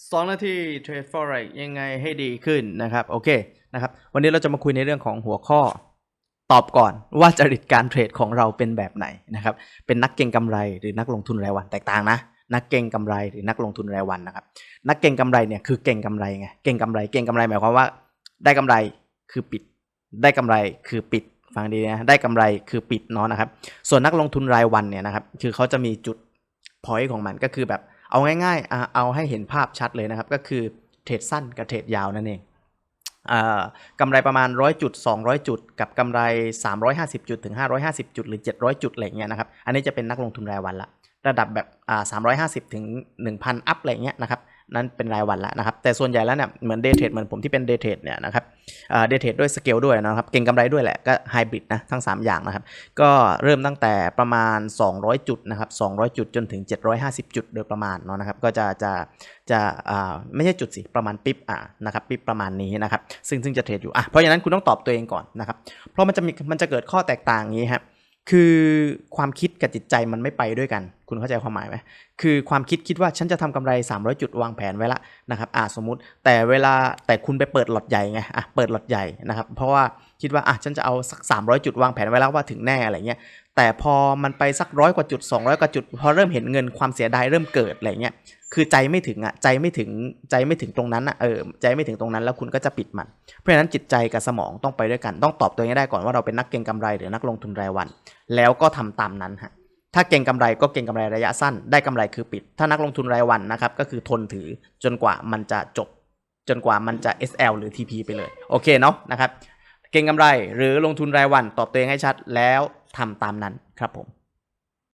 2 นาทีเทรด forex ยังไงให้ดีขึ้นนะครับโอเคนะครับวันนี้เราจะมาคุยในเรื่องของหัวข้อตอบก่อนว่าจริตการเทรดของเราเป็นแบบไหนนะครับเป็นนักเก็งกำไรหรือนักลงทุนรายวันแตกต่างนะนักเก็งกำไรหรือนักลงทุนรายวันนะครับนักเก็งกำไรเนี่ยคือเก่งกำไรไงเก่งกำไรเก่งกำไรหมายความว่า ได้กำไรคือปิด ได้กำไรคือปิดฟังดีนะได้กำไรคือปิดเนาะนะครับ ส่วนนักลงทุนรายวันเนี่ยนะครับคือเขาจะมีจุดพอยต์ของมันก็คือแบบ เอาง่ายๆ เอาให้เห็นภาพชัดเลยนะครับ ก็คือเทรดสั้นกับเทรดยาวนั่นเองอ่ากำไรประมาณ 100 จุด 200 จุด กับกำไร 350 จุด ถึง 550 จุด หรือ 700 จุดอะไรเงี้ยนะครับ อันนี้จะเป็นนักลงทุนรายวันละ ระดับแบบอ่า350 ถึง 1,000 อัพอะไรเงี้ยนะครับ นั่นเป็นรายวันละนะครับ แต่ส่วนใหญ่แล้วเนี่ยเหมือนเดย์เทรดเหมือนผมที่เป็นเดย์เทรดเนี่ยนะครับเดย์เทรดด้วยสเกลด้วยนะครับ เก่งกำไรด้วยแหละก็ไฮบริดนะทั้ง 3 อย่างนะครับ ก็เริ่มตั้งแต่ประมาณ 200 จุดนะครับ 200 จุดจนถึง 750 จุดโดยประมาณเนาะนะครับ ก็จะจะจะไม่ใช่จุดสิประมาณปิ๊บอ่านะครับปิ๊บประมาณนี้นะครับ ซึ่งซึ่งจะเทรดอยู่อะเพราะฉะนั้นคุณต้องตอบตัวเองก่อนนะครับ เพราะมันจะมีมันจะเกิดข้อแตกต่างอย่างนี้ครับคือความคิดกับจิตใจมันไม่ไปด้วยกันคุณเข้าใจความหมายไหมคือความคิดคิดว่าฉันจะทำกำไร 300 จุดวางแผนไว้ละนะครับอ่าสมมุติแต่เวลาแต่คุณไปเปิดหลอดใหญ่ไงอะเปิดหลอดใหญ่นะครับเพราะว่าคิดว่าอะฉันจะเอาสัก 300 จุดวางแผนไว้แล้วว่าถึงแน่อะไรเงี้ยแต่พอมันไปสักร้อยกว่าจุด 200 กว่าจุด พอเริ่มเห็นเงินความเสียดายเริ่มเกิดอะไรเงี้ยคือใจไม่ถึงอะใจไม่ถึงใจไม่ถึงตรงนั้นอะเออใจไม่ถึงตรงนั้นแล้วคุณก็จะปิดมัน เพราะฉะนั้นจิตใจกับสมองต้องไปด้วยกัน ต้องตอบตัวเองได้ก่อนว่าเราเป็นนักเก็งกำไรหรือนักลงทุนรายวัน แล้วก็ทำตามนั้นฮะ ถ้าเก่งกำไรก็เก่งกำไรระยะสั้น ได้กำไรคือปิด ถ้านักลงทุนรายวันนะครับก็คือทนถือจนกว่ามันจะจบ จนกว่ามันจะ SL หรือ TP ไปเลย โอเคเนาะนะครับ เก่งกำไรหรือลงทุนรายวันตอบตัวเองให้ชัดแล้วทำตามนั้นครับผม